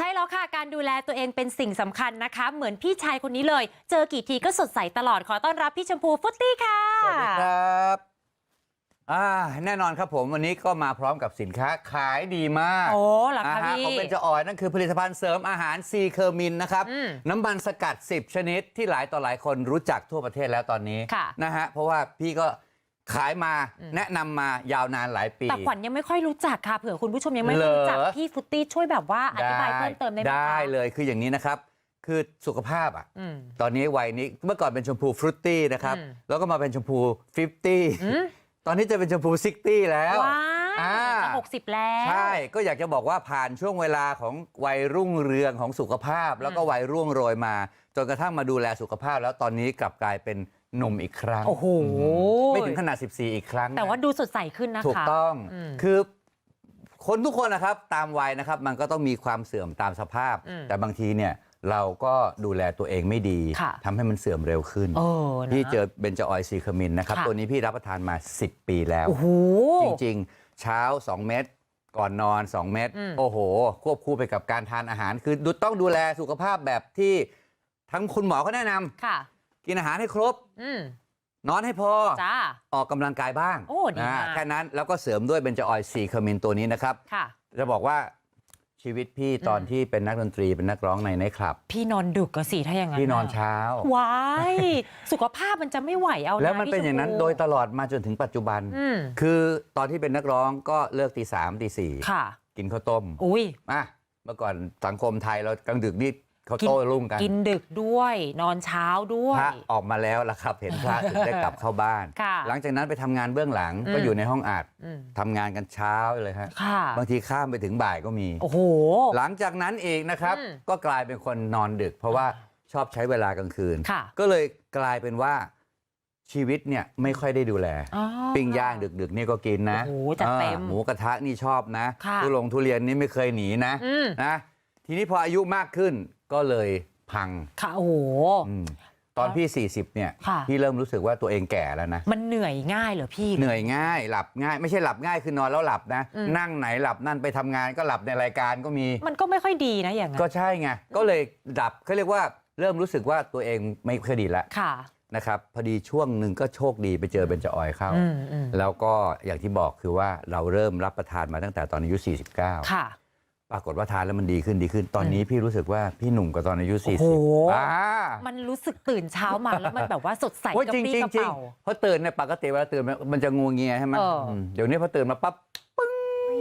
ใช่แล้วค่ะ การดูแลตัวเองเป็นสิ่งสำคัญนะคะ เหมือนพี่ชายคนนี้เลย เจอกี่ทีก็สดใสตลอดขอต้อนรับพี่ชมพูฟุตตี้ค่ะ สวัสดีครับอ่าแน่นอนครับผมวันนี้ก็มาพร้อมกับสินค้าขายดีมากโอ้เหรอคะาฮะพี่ ของเป็นจะออยนั่นคือผลิตภัณฑ์เสริมอาหารซีเคอร์มินนะครับ อืมน้ำมันสกัด 10 ชนิดที่หลายต่อหลายคนรู้จักทั่วประเทศแล้วตอนนี้ค่ะ นะฮะเพราะว่าพี่ก็ ขายมาอืมแนะนำมายาวนานหลายปี แต่ขวัญยังไม่ค่อยรู้จักค่ะเผื่อคุณผู้ชมยังไม่ค่อยรู้จักเหรอ พี่ฟุตตี้ช่วยแบบว่าอธิบายเพิ่มเติมได้ไหมคะได้เลยคืออย่างนี้นะครับ คือสุขภาพอะ อืม ตอนนี้วัยนี้เมื่อก่อนเป็นชมพูฟรุตตี้นะครับ อืม แล้วก็มาเป็นชมพูฟิฟอืตี้มตอนนี้จะเป็นชมพูซิกตี้แล้ว ว้ายอ่าจะหกสิบแล้ว ใช่ ก็อยากจะบอกว่าผ่านช่วงเวลาของวัยรุ่งเรืองของสุขภาพ แล้วก็อืมวัยร่วงโรยมา จนกระทั่งมาดูแลสุขภาพ แล้วตอนนี้กลับกลายเป็น หนุ่มอีกครั้งโอ้โหไม่ถึงขนาด 14 อีกครั้งนะแต่ว่าดูสดใสขึ้นนะคะ ถูกต้องอืมคือ คนทุกคนนะครับตามวัยนะครับ มันก็ต้องมีความเสื่อมตามสภาพ อืมแต่บางทีเนี่ยเราก็ดูแลตัวเองไม่ดีค่ะ ทำให้มันเสื่อมเร็วขึ้นเออนะ พี่เจอเบนจออยซีคามินนะครับ ค่ะ ตัวนี้พี่รับประทานมา 10 ปีแล้ว โอ้โห จริงๆ เช้า 2 เม็ดก่อนนอน 2 เม็ดอืม โอ้โห ควบคู่ไปกับการทานอาหาร คือดูต้องดูแลสุขภาพแบบที่ทั้งคุณหมอเขาแนะนำค่ะ กินอาหารให้ครบ อืมนอนให้พอ จ้า ออกกำลังกายบ้างโอ้ดีนะมาก แค่นั้นแล้วก็เสริมด้วยเบนจออยซีคามินตัวนี้นะครับ ค่ะ จะบอกว่าชีวิตพี่ตอนอืมที่เป็นนักดนตรีเป็นนักร้องในไนท์คลับ พี่นอนดึกก็สิถ้าอย่างนั้นพี่นอนน่ะเช้า ว้าย สุขภาพมันจะไม่ไหวเอาะแล้วมันเป็นอย่างนั้นพี่ชมพูโดยตลอดมาจนถึงปัจจุบัน อืมคือตอนที่เป็นนักร้องก็เลิกตีสามตีสี่ค่ะ กินข้าวต้มอุ้ย อะเมื่อก่อนสังคมไทยเรากลางดึกนี่ เขาโต้รุ่งกันกินดึกด้วย นอนเช้าด้วย พระออกมาแล้วล่ะครับ เห็นพระถึงได้กลับเข้าบ้าน ค่ะหลังจากนั้นไปทำงานเบื้องหลังอืม ก็อยู่ในห้องอัดอืมทำงานกันเช้าเลยฮะค่ะ บางทีข้ามไปถึงบ่ายก็มี โอ้โห หลังจากนั้นเองนะครับ อืมก็กลายเป็นคนนอนดึก เพราะว่าชอบใช้เวลากลางคืน ค่ะก็เลยกลายเป็นว่าชีวิตเนี่ยไม่ค่อยได้ดูแล อ๋อปิ้งย่างดึกๆนี่ก็กินนะโอ้โหจัดเต็มอ่าหมูกระทะนี่ชอบนะค่ะ ทุลงทุเรียนนี่ไม่เคยหนีนะ อืม นะทีนี้พออายุมากขึ้น ก็เลยพังค่ะโอ้โห อืมตอนพี่ 40 เนี่ย ค่ะ พี่เริ่มรู้สึกว่าตัวเองแก่แล้วนะ มันเหนื่อยง่ายเหรอพี่ เหนื่อยง่าย หลับง่าย ไม่ใช่หลับง่ายคือนอนแล้วหลับนะ อืม นั่งไหนหลับนั่นไปทำงานก็หลับในรายการก็มี มันก็ไม่ค่อยดีนะอย่างนั้นก็ใช่ไง ก็เลยดับเขาเรียกว่าเริ่มรู้สึกว่าตัวเองไม่ค่อยดีแล้วค่ะ นะครับ พอดีช่วงหนึ่งก็โชคดีไปเจอเบนจออยเข้า อืมอืมแล้วก็อย่างที่บอกคือว่าเราเริ่มรับประทานมาตั้งแต่ตอนอายุ 49 ค่ะ ปรากฏว่าทานแล้วมันดีขึ้นดีขึ้น ตอนนี้พี่รู้สึกว่าพี่หนุ่มกว่าตอนอายุโอ้โห40อ่ามันรู้สึกตื่นเช้ามาแล้วมันแบบว่าสดใสโอ้ยกระจริงปรี้จริงกระจริงเป๋าพอตื่นเนี่ยปกติเวลาตื่นมันมันจะงูเงียใช่ไหมเอออื มเดี๋ยวนี้พอตื่นมาปั๊บ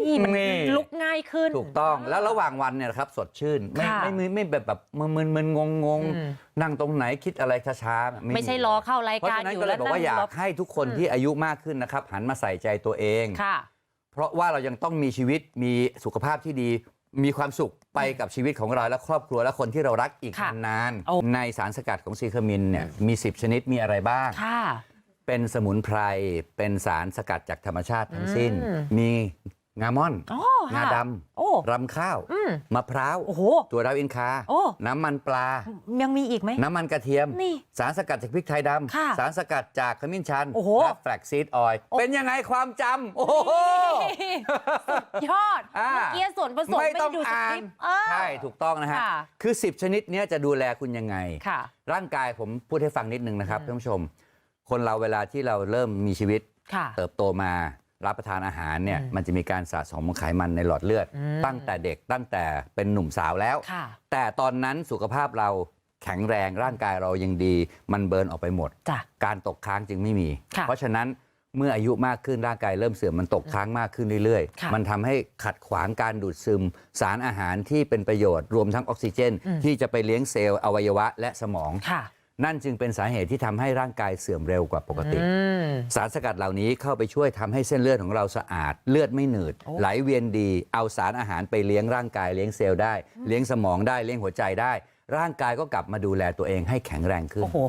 นี่มันนี่ ลุกง่ายขึ้น ถูกต้องแล้วระหว่างวันเนี่ยนะครับสดชื่น ไม่ค่ะไม่ไม่ไม่แบบแบบมึนมึนมึนงงงงอืม นั่งตรงไหนคิดอะไรช้าๆไม่ใช่รอเข้ารายเพราะการฉะนั้นอยู่ก็เลแล้ยวบอกว่าอยากให้ทุกคนอืมที่อายุมากขึ้นนะครับหันมาใส่ใจตัวเอง ค่ะ เพราะว่าเรายังต้องมีชีวิตมีสุขภาพที่ดี มีความสุขไปกับชีวิตของเราและครอบครัวและคนที่เรารักอีกค่ะนานโอ้ ๆในสารสกัดของซีคามินเนี่ยมี 10 ชนิดมีอะไรบ้าง ค่ะ เป็นสมุนไพร เป็นสารสกัดจากธรรมชาติทั้งสิ้น อืม มี งาม่อนอ๋องาค่ะดโอ้ำรำข้าวอืมมะพร้าวโอ้โหตัวดาวอินคาโอ้น้ำมันปลา ยังมีอีกไหม น้ำมันกระเทียมนี่สารสกัดจากพริกไทยดค่ะำสารสกัดจากขมิ้นชันโอ้โหและแฟลกซีดออยล์โอ้เป็นยังไงความจำโอ้โหยอดอ่าเมื่อกี้ส่วนผสมไม่ไม่ต้องดูสอ่าครินปต์เออใช่ถูกต้องนะฮะค่ะคือ 10 ชนิดเนี้ยจะดูแลคุณยังไงค่ะร่างกายผมพูดให้ฟังนิดนึงนะครับอืมท่านผู้ชม คนเราเวลาที่เราเริ่มมีชีวิตค่ะเติบโตมา รับประทานอาหารเนี่ยอืมมันจะมีการสะสมไขมันในหลอดเลือดอืมตั้งแต่เด็กตั้งแต่เป็นหนุ่มสาวแล้วค่ะแต่ตอนนั้นสุขภาพเราแข็งแรงร่างกายเรายังดี มันเบิร์นออกไปหมดจ้ะการตกค้างจึงไม่มีค่ะเพราะฉะนั้นเมื่ออายุมากขึ้นร่างกายเริ่มเสื่อมมันตกค้างมากขึ้นเรื่อยค่ะๆมันทำให้ขัดขวางการดูดซึม สารอาหารที่เป็นประโยชน์รวมทั้งออกซิเจนอืมที่จะไปเลี้ยงเซลล์อวัยวะและสมองค่ะ นั่นจึงเป็นสาเหตุที่ทำให้ร่างกายเสื่อมเร็วกว่าปกติอืมสารสกัดเหล่านี้เข้าไปช่วยทำให้เส้นเลือดของเราสะอาด เลือดไม่หนืดโอ้ไหลเวียนดี เอาสารอาหารไปเลี้ยงร่างกายเลี้ยงเซลล์ได้ เลี้ยงสมองได้เลี้ยงหัวใจได้ ร่างกายก็กลับมาดูแลตัวเองให้แข็งแรงขึ้นโอ้โห